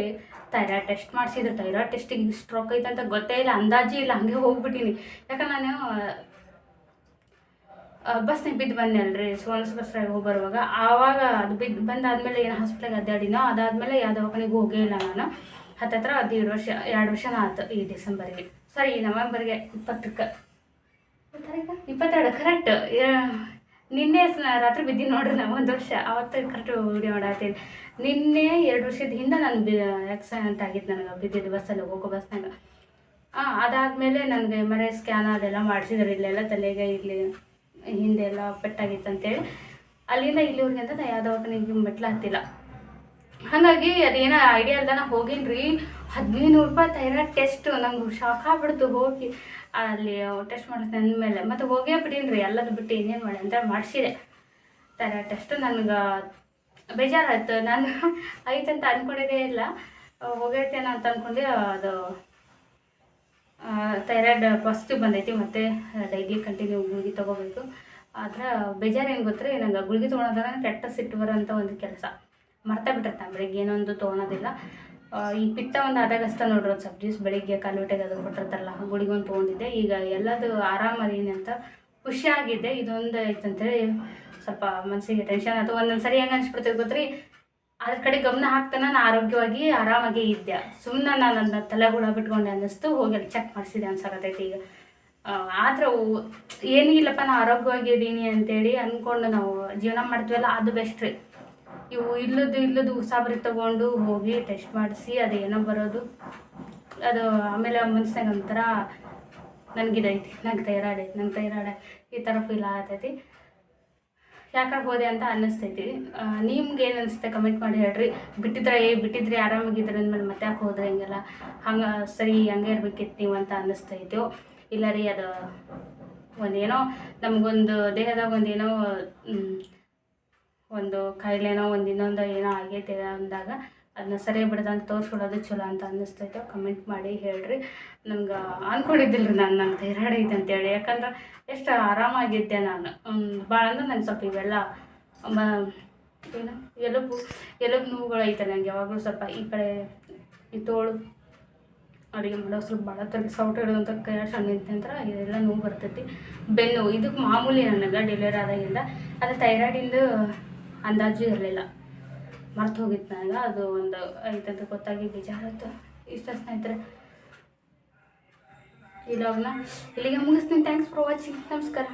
ಥೈರಾಯ್ಡ್ ಟೆಸ್ಟ್ ಮಾಡಿಸಿದ್ರು. ಥೈರಾಯ್ಡ್ ಟೆಸ್ಟಿಗೆ ಸ್ಟ್ರೋಕ್ ಐತೆ ಅಂತ ಗೊತ್ತೇ ಇಲ್ಲ, ಅಂದಾಜಿ ಇಲ್ಲ, ಹಂಗೆ ಹೋಗ್ಬಿಟ್ಟಿನಿ. ಯಾಕಂದ್ರೆ ನಾನು ಬಸ್ನಾಗ ಬಿದ್ದು ಬಂದೆ ಅಲ್ರಿ ಸುವರ್ಣ ಬಸ್ರಾಗ ಹೋಗಿ ಬರುವಾಗ. ಆವಾಗ ಅದು ಬಿದ್ದು ಬಂದಾದ್ಮೇಲೆ ಏನು ಹಾಸ್ಪಿಟ್ಲಿಗೆ ಅದ್ದಾಡಿನೋ ಅದಾದಮೇಲೆ ಯಾವ ದವಾಖಾನೆಗೆ ಹೋಗೇ ಇಲ್ಲ ನಾನು. ಹತ್ತತ್ರ ಹದಿನೇಳು ವರ್ಷ ಎರಡು ವರ್ಷ ಆಯ್ತು ಈ ಡಿಸೆಂಬರ್ಗೆ. ಸಾರಿ ನವೆಂಬರ್ಗೆ ಇಪ್ಪತ್ತಕ್ಕೆ. ಇಪ್ಪತ್ತೆರಡು ಕರೆಕ್ಟ್ ನಿನ್ನೆ ರಾತ್ರಿ ಬಿದ್ದೀನಿ ನೋಡ್ರಿ ನಾವು ಒಂದು ವರ್ಷ. ಅವತ್ತು ಕರೆಕ್ಟ್ ವಿಡಿಯೋ ಮಾಡಾತೀನಿ ನಿನ್ನೆ ಎರಡು ವರ್ಷದ ಹಿಂದೆ ನಾನು ಬಿ ಆಕ್ಸಿಡೆಂಟ್ ಆಗಿತ್ತು ನನಗೆ ಬಿದ್ದಿದ್ದು ಬಸ್ಸಲ್ಲಿ ಹೋಗೋ ಬಸ್ನಾಗ ಹಾಂ ಅದಾದಮೇಲೆ ನನಗೆ ಎಂ ಆರ್ ಐ ಸ್ಕ್ಯಾನ್ ಅದೆಲ್ಲ ಮಾಡಿಸಿದ್ರು ಇಲ್ಲೆಲ್ಲ ತಲೆಗೆ ಇಲ್ಲಿ. ಹಿಂದೆ ಎಲ್ಲ ಪೆಟ್ಟಾಗಿತ್ತು ಅಂತೇಳಿ. ಅಲ್ಲಿಂದ ಇಲ್ಲಿವ್ರಿಗೆ ಅಂತ ನಾನು ಯಾವ ದವಾಖಾನೆಗೆ ಮೆಟ್ಲು ಹತ್ತಿಲ್ಲ ಹಾಗಾಗಿ ಅದೇನೋ ಐಡಿಯಾ ಅಲ್ದ ನಾ ರೀ ಹದಿನೈದು ನೂರು ರೂಪಾಯಿ ಥೈರಾಯ್ಡ್ ಟೆಸ್ಟ್ ನಂಗೆ ಶಾಕ್ ಆಗ್ಬಿಡ್ತು ಹೋಗಿ. ಅಲ್ಲಿ ಟೆಸ್ಟ್ ಮಾಡಿಸ್ ಮೇಲೆ. ಮತ್ತು ಹೋಗೇ ರೀ ಎಲ್ಲದು ಬಿಟ್ಟು ಇನ್ನೇನು ಮಾಡಿ, ಅಂತ ಮಾಡಿಸಿದೆ. ತರ ಟೆಸ್ಟ್ ನನಗೆ ಬೇಜಾರಾಯ್ತು ನಾನು ಐತಂತ ಅಂದ್ಕೊಂಡಿದ್ದೇ ಇಲ್ಲ. ಹೋಗೈತೇನೋ ಅಂತ ಅಂದ್ಕೊಂಡೆ ಅದು ಥೈರಾಯ್ಡ್ ಪಾಸಿಟಿವ್ ಬಂದೈತಿ ಮತ್ತೆ ಡೈಲಿ ಕಂಟಿನ್ಯೂ ಗುಳಿಗೆ ತೊಗೋಬೇಕು. ಆದ್ರೆ ಬೇಜಾರು ಏನು ಗೊತ್ತ್ರಿ, ನಂಗೆ ಗುಳಿಗೆ ತೊಗೊಳೋದ್ರೆ ಕೆಟ್ಟ ಸಿಟ್ಟು ಬರೋಂಥ ಒಂದು ಕೆಲಸ. ಮರ್ತಾ ಬಿಟ್ಟಿರ್ತಾನೆ ಬೆಳಿಗ್ಗೆ ಏನೊಂದು ತೊಗೊಳೋದಿಲ್ಲ. ಈ ಪಿತ್ತ ಒಂದು ಅಷ್ಟೇ ನೋಡ್ರಿ ಒಂದು ಸ್ವಲ್ಪ ಜ್ಯೂಸ್ ಬೆಳಿಗ್ಗೆ ಕಾಲುವೆಟೆಗೆ ಅದು ಕೊಟ್ಟಿರ್ತಾರಲ್ಲ ಗುಳಿಗೆ ಒಂದು ತೊಗೊಂಡಿದ್ದೆ. ಈಗ ಎಲ್ಲದು ಆರಾಮದೇನೆ ಅಂತ ಖುಷಿಯಾಗಿದ್ದೆ ಇದೊಂದು ಐತಂತೇಳಿ ಸ್ವಲ್ಪ ಮನಸ್ಸಿಗೆ ಟೆನ್ಷನ್ ಅಥವಾ ಒಂದೊಂದು ಸರಿ ಹೆಂಗೆ ಅನ್ಸ್ಬಿಡ್ತದೆ ಗೊತ್ತ್ರಿ ಅದ್ರ ಕಡೆ ಗಮನ ಹಾಕ್ತಾನ ನಾನು ಆರೋಗ್ಯವಾಗಿ ಆರಾಮಾಗಿ ಇದ್ದೆ. ಸುಮ್ಮನೆ ನಾನು ನನ್ನ ತಲೆ ಹುಳ ಬಿಟ್ಕೊಂಡೆ ಅನ್ನಿಸ್ತು, ಹೋಗಿ ಅಲ್ಲಿ ಚೆಕ್ ಮಾಡಿಸಿದೆ ಅನ್ಸಕತ್ತೈತಿ ಈಗ. ಆದ್ರೆ ಏನೂ ಇಲ್ಲಪ್ಪ ಆರೋಗ್ಯವಾಗಿ ಇದ್ದೀನಿ ಅಂತೇಳಿ ಅಂದ್ಕೊಂಡು ನಾವು ಜೀವನ ಮಾಡ್ತೀವಲ್ಲ ಅದು ಬೆಸ್ಟ್ ರೀ. ಇವು ಇಲ್ಲದು ಇಲ್ಲದು ಉಸಾಬರಿ ತಗೊಂಡು ಹೋಗಿ ಟೆಸ್ಟ್ ಮಾಡಿಸಿ ಅದು ಏನೋ ಬರೋದು. ಅದು ಆಮೇಲೆ ಮನ್ಸಿನಾಗ ಒಂಥರ ನನಗಿದೈತಿ, ನಂಗೆ ಥೈರಾಯ್ಡ್ ಐತಿ, ನಂಗೆ ತೈರಾಡ ಈ ಥರ ಫೀಲ್ ಆಗತೈತಿ. ಯಾಕೆ ಹೋದೆ ಅಂತ ಅನ್ನಿಸ್ತೈತಿ. ನಿಮ್ಗೆ ಏನು ಅನಿಸುತ್ತೆ? ಕಮೆಂಟ್ ಮಾಡಿ ಹೇಳ್ರಿ. ಬಿಟ್ಟಿದ್ರೆ ಏ, ಬಿಟ್ಟಿದ್ರೆ ಆರಾಮಾಗಿದ್ರೆ ಅಂದ್ಮೇಲೆ ಮತ್ತೆ ಯಾಕೆ ಹೋದ್ರೆ ಹಿಂಗೆಲ್ಲ? ಹಂಗೆ, ಸರಿ, ಹಂಗೆ ಇರ್ಬೇಕಿತ್ತು ನೀವು ಅಂತ ಅನ್ನಿಸ್ತೈತೋ. ಇಲ್ಲ ರೀ, ಅದು ಒಂದೇನೋ ನಮಗೊಂದು ದೇಹದಾಗ ಒಂದೇನೋ ಒಂದು ಕಾಯಿಲೆನೋ ಒಂದು ಇನ್ನೊಂದು ಏನೋ ಆಗೈತೆ ಅಂದಾಗ ಅದನ್ನ ಸರಿಯಾಗಿ ಬಿಡದಂತ ತೋರಿಸ್ಕೊಡೋದು ಚಲೋ ಅಂತ ಅನ್ನಿಸ್ತೈತೆ. ಕಮೆಂಟ್ ಮಾಡಿ ಹೇಳ್ರಿ. ನನ್ಗೆ ಅಂದ್ಕೊಂಡಿದ್ದಿಲ್ಲ ರೀ ನಾನು, ನಂಗೆ ಧೈರ್ಯ ಐತೆ ಅಂತೇಳಿ ಯಾಕಂದ್ರೆ ಎಷ್ಟು ಆರಾಮಾಗಿದ್ದೆ ನಾನು. ಭಾಳ ಅಂದ್ರೆ ನಂಗೆ ಸ್ವಲ್ಪ ಇವೆಲ್ಲ ಏನು, ಎಲುಬು ಎಲುಬು ನೋವುಗಳು ಐತೆ ನನಗೆ ಯಾವಾಗಲೂ ಸ್ವಲ್ಪ ಈ ಕಡೆ ಈ ತೋಳು, ಅಡುಗೆ ಮಾಡೋ ಸ್ವಲ್ಪ ಭಾಳ ತಲೆ ಸೌಟ್ ಹಿಡಿದಂಥ ಕೈ ಸಣ್ಣ ನಂತರ ಇದೆಲ್ಲ ನೋವು ಬರ್ತೈತಿ. ಬೆನ್ನು ಇದಕ್ಕೆ ಮಾಮೂಲಿ ನನಗೆ ಡೆಲಿವರಿ ಆದಾಗಿಂದ ಅದು ಥೈರಾಯ್ಡಿಂದು ಅಂದಾಜು ಇರಲಿಲ್ಲ. ಮರ್ತು ಹೋಗಿತ್ತು ನನಗೆ ಅದು ಒಂದು ಐತಂತ ಗೊತ್ತಾಗಿ ಬೇಜಾರಾಯ್ತು. ಇಷ್ಟ ಸ್ನೇಹಿತರೆ, ಈ ಲಾಗ್ನ ಇಲ್ಲಿಗೆ ಮುಗಿಸ್ತೀನಿ. ಥ್ಯಾಂಕ್ಸ್ ಫಾರ್ ವಾಚಿಂಗ್ ನಮಸ್ಕಾರ.